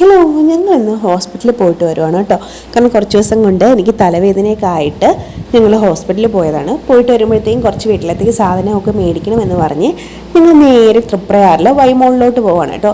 ഇന്ന് ഹോസ്പിറ്റലിൽ പോയിട്ട് വരുവാണ് കേട്ടോ. കാരണം കുറച്ച് ദിവസം കൊണ്ട് എനിക്ക് തലവേദനയൊക്കെ ആയിട്ട് ഞങ്ങൾ ഹോസ്പിറ്റലിൽ പോയതാണ്. പോയിട്ട് വരുമ്പോഴത്തേക്കും കുറച്ച് വീട്ടിലത്തേക്ക് സാധനമൊക്കെ മേടിക്കണം എന്ന് പറഞ്ഞ് ഞങ്ങൾ നേരെ തൃപ്രയാറിൽ വൈമോളിലോട്ട് പോവാണ് കേട്ടോ.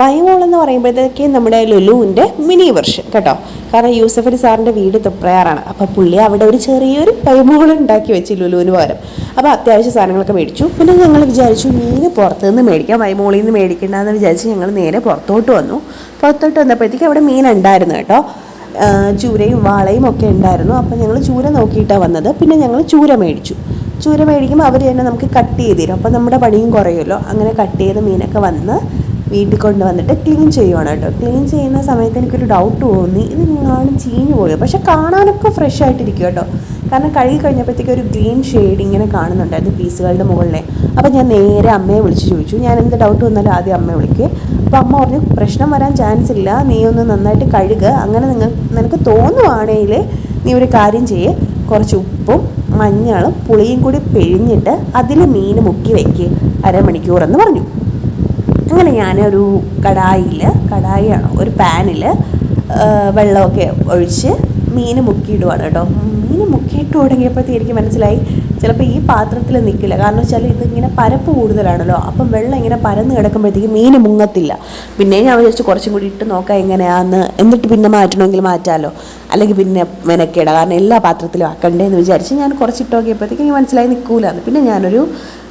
വൈമോൾ എന്ന് പറയുമ്പോഴത്തേക്ക് നമ്മുടെ ലുലുവിന്റെ മിനി വെർഷൻ കേട്ടോ. കാരണം യൂസഫ് അലി സാറിന്റെ വീട് തൊപ്രയാറാണ്. അപ്പോൾ പുള്ളി അവിടെ ഒരു ചെറിയൊരു പൈമോൾ ഉണ്ടാക്കി വെച്ച് ലുലുവിന് പകരം. അപ്പോൾ അത്യാവശ്യ സാധനങ്ങളൊക്കെ മേടിച്ചു. പിന്നെ ഞങ്ങൾ വിചാരിച്ചു മീൻ പുറത്തു നിന്ന് മേടിക്കാം പൈമോളിൽ നിന്ന് മേടിക്കണ്ടെന്ന് വിചാരിച്ച് ഞങ്ങൾ നേരെ പുറത്തോട്ട് വന്നു. പുറത്തോട്ട് വന്നപ്പോഴത്തേക്ക് അവിടെ മീൻ ഉണ്ടായിരുന്നു കേട്ടോ. ചൂരയും വാളയും ഒക്കെ ഉണ്ടായിരുന്നു. അപ്പോൾ ഞങ്ങൾ ചൂര നോക്കിയിട്ടാണ് വന്നത്. പിന്നെ ഞങ്ങൾ ചൂര മേടിച്ചു. ചൂര മേടിക്കുമ്പോൾ അവർ തന്നെ നമുക്ക് കട്ട് ചെയ്ത് തരും. അപ്പോൾ നമ്മുടെ പണിയും കുറയുമല്ലോ. അങ്ങനെ കട്ട് ചെയ്ത് മീനൊക്കെ വന്ന് വീട്ടിൽ കൊണ്ടുവന്നിട്ട് ക്ലീൻ ചെയ്യുവാണ് കേട്ടോ. ക്ലീൻ ചെയ്യുന്ന സമയത്ത് എനിക്കൊരു ഡൗട്ട് തോന്നി. ഇത് ഞാനും ചീഞ്ഞു പോയത്. പക്ഷെ കാണാനൊക്കെ ഫ്രഷ് ആയിട്ടിരിക്കും കേട്ടോ. കാരണം കഴുകി കഴിഞ്ഞപ്പോഴത്തേക്ക് ഒരു ഗ്രീൻ ഷെയ്ഡ് ഇങ്ങനെ കാണുന്നുണ്ടായിരുന്നു പീസുകളുടെ മുകളിലെ. അപ്പോൾ ഞാൻ നേരെ അമ്മയെ വിളിച്ച് ചോദിച്ചു. ഞാൻ എന്ത് ഡൗട്ട് വന്നാലും ആദ്യം അമ്മയെ വിളിക്കുക അപ്പോൾ അമ്മ പറഞ്ഞു പ്രശ്നം വരാൻ ചാൻസ് ഇല്ല. നീ ഒന്ന് നന്നായിട്ട് കഴുകുക അങ്ങനെ നിങ്ങൾ നിനക്ക് തോന്നുവാണെങ്കിൽ നീ ഒരു കാര്യം ചെയ്യേ. കുറച്ച് ഉപ്പും മഞ്ഞളും പുളിയും കൂടി പിഴിഞ്ഞിട്ട് അതിൽ മീൻ മുക്കി വയ്ക്കുക അരമണിക്കൂർ എന്ന് പറഞ്ഞു. അങ്ങനെ ഒരു കടായിൽ കടായിയാണ് ഒരു പാനിൽ വെള്ളമൊക്കെ ഒഴിച്ച് മീൻ മുക്കിയിടുവാണ് കേട്ടോ. മീൻ മുക്കിയിട്ട് തുടങ്ങിയപ്പോഴത്തേക്ക് എനിക്ക് മനസ്സിലായി ചിലപ്പോൾ ഈ പാത്രത്തിൽ നിൽക്കില്ല കാരണം വെച്ചാൽ ഇതിങ്ങനെ പരപ്പ് കൂടുതലാണല്ലോ. അപ്പം വെള്ളം ഇങ്ങനെ പരന്ന് കിടക്കുമ്പോഴത്തേക്ക് മീൻ മുങ്ങത്തില്ല. പിന്നെ ഞാൻ വിചാരിച്ചു കുറച്ചും കൂടി ഇട്ട് നോക്കാം എങ്ങനെയാന്ന്. എന്നിട്ട് പിന്നെ മാറ്റണമെങ്കിൽ മാറ്റാമല്ലോ അല്ലെങ്കിൽ പിന്നെ മെനക്കേടാ. കാരണം എല്ലാ പാത്രത്തിലും ആക്കണ്ടേ എന്ന് വിചാരിച്ച് ഞാൻ കുറച്ചിട്ട് നോക്കിയപ്പോഴത്തേക്ക് എനിക്ക് മനസ്സിലായി നിൽക്കൂലെന്ന് പിന്നെ ഞാനൊരു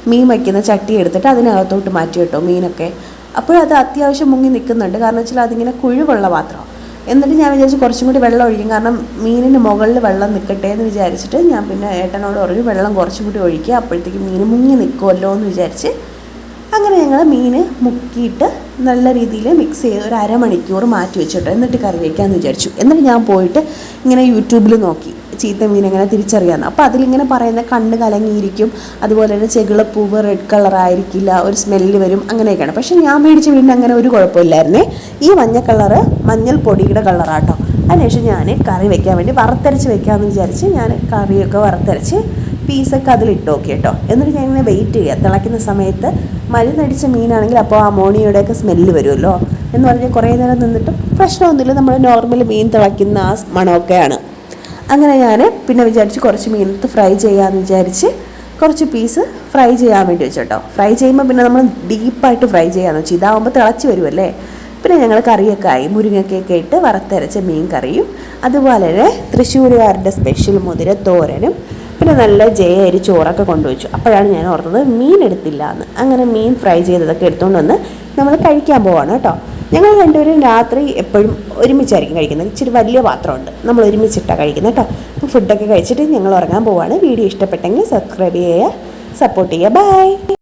മീൻ വയ്ക്കുന്ന ചട്ടി എടുത്തിട്ട് അതിനകത്തോട്ട് മാറ്റി കേട്ടോ മീനൊക്കെ. അപ്പോഴത് അത്യാവശ്യം മുങ്ങി നിൽക്കുന്നുണ്ട്. കാരണം വെച്ചാൽ അതിങ്ങനെ കുഴിവുള്ള പാത്രം. എന്നിട്ട് ഞാൻ വിചാരിച്ചു കുറച്ചും കൂടി വെള്ളം ഒഴിക്കും. കാരണം മീനിന് മുകളിൽ വെള്ളം നിൽക്കട്ടെ എന്ന് വിചാരിച്ചിട്ട് ഞാൻ പിന്നെ ഏട്ടനോട് പറഞ്ഞു വെള്ളം കുറച്ചും കൂടി ഒഴിക്കുക. അപ്പോഴത്തേക്ക് മീൻ മുങ്ങി നിൽക്കുമല്ലോ എന്ന് വിചാരിച്ച് അങ്ങനെ ഞങ്ങൾ മീൻ മുക്കിയിട്ട് നല്ല രീതിയിൽ മിക്സ് ചെയ്ത് ഒരു അരമണിക്കൂർ മാറ്റി വെച്ചിട്ട് എന്നിട്ട് കറി വയ്ക്കാമെന്ന് വിചാരിച്ചു. എന്നിട്ട് ഞാൻ പോയിട്ട് ഇങ്ങനെ യൂട്യൂബിൽ നോക്കി. ചീത്ത മീൻ അങ്ങനെ തിരിച്ചറിയാമെന്ന് അപ്പോൾ അതിലിങ്ങനെ പറയുന്ന കണ്ണ് കലങ്ങിയിരിക്കും. അതുപോലെ തന്നെ ചെകിളപ്പൂവ് റെഡ് കളർ ആയിരിക്കില്ല ഒരു സ്മെല്ല് വരും അങ്ങനെയൊക്കെയാണ്. പക്ഷേ ഞാൻ മേടിച്ച വീടിന് അങ്ങനെ ഒരു കുഴപ്പമില്ലായിരുന്നേ. ഈ മഞ്ഞ കളറ് മഞ്ഞൾ പൊടിയുടെ കളറാട്ടോ അതിനുശേഷം ഞാൻ കറി വെക്കാൻ വേണ്ടി വറുത്തരച്ച് വെക്കാമെന്ന് വിചാരിച്ച് ഞാൻ കറിയൊക്കെ വറുത്തരച്ച് പീസൊക്കെ അതിലിട്ട് നോക്കി കേട്ടോ. എന്നിട്ട് ഞാൻ ഇങ്ങനെ വെയിറ്റ് ചെയ്യുക. തിളയ്ക്കുന്ന സമയത്ത് മരുന്നടിച്ച മീനാണെങ്കിൽ അപ്പോൾ അമോണിയയുടെയൊക്കെ സ്മെല്ല് വരുമല്ലോ എന്ന് പറഞ്ഞ് കുറേ നേരം നിന്നിട്ട് പ്രശ്നമൊന്നുമില്ല. നമ്മൾ നോർമൽ മീൻ തിളയ്ക്കുന്ന ആ മണമൊക്കെയാണ്. അങ്ങനെ ഞാൻ പിന്നെ വിചാരിച്ച് കുറച്ച് മീനെടുത്ത് ഫ്രൈ ചെയ്യാമെന്ന് വിചാരിച്ച് കുറച്ച് പീസ് ഫ്രൈ ചെയ്യാൻ വേണ്ടി വെച്ചോട്ടോ ഫ്രൈ ചെയ്യുമ്പോൾ പിന്നെ നമ്മൾ ഡീപ്പായിട്ട് ഫ്രൈ ചെയ്യാമെന്ന് വെച്ചാൽ ഇതാവുമ്പോൾ തിളച്ച് വരുമല്ലേ പിന്നെ ഞങ്ങൾ കറിയൊക്കെ ആയി. മുരിങ്ങക്കൊക്കെ ഇട്ട് വറുത്തരച്ച മീൻ കറിയും. അതുപോലെ തന്നെ തൃശ്ശൂരുകാരുടെ സ്പെഷ്യൽ മുതിര തോരനും. പിന്നെ നല്ല ജയ അരി ചോറൊക്കെ കൊണ്ടുവച്ചു അപ്പോഴാണ് ഞാൻ ഓർത്തത് മീൻ എടുത്തില്ല എന്ന് അങ്ങനെ മീൻ ഫ്രൈ ചെയ്തതൊക്കെ എടുത്തുകൊണ്ട് വന്ന് നമ്മൾ കഴിക്കാൻ പോവാണ് കേട്ടോ. ഞങ്ങൾ രണ്ടുപേരും രാത്രി എപ്പോഴും ഒരുമിച്ചായിരിക്കും കഴിക്കുന്നത്. ഇച്ചിരി വലിയ പാത്രമുണ്ട്. നമ്മൾ ഒരുമിച്ചിട്ടാണ് കഴിക്കുന്നത് കേട്ടോ അപ്പോൾ ഫുഡൊക്കെ കഴിച്ചിട്ട് ഞങ്ങൾ ഉറങ്ങാൻ പോവാണ്. വീഡിയോ ഇഷ്ടപ്പെട്ടെങ്കിൽ സബ്സ്ക്രൈബ് ചെയ്യുക സപ്പോർട്ട് ചെയ്യുക. ബൈ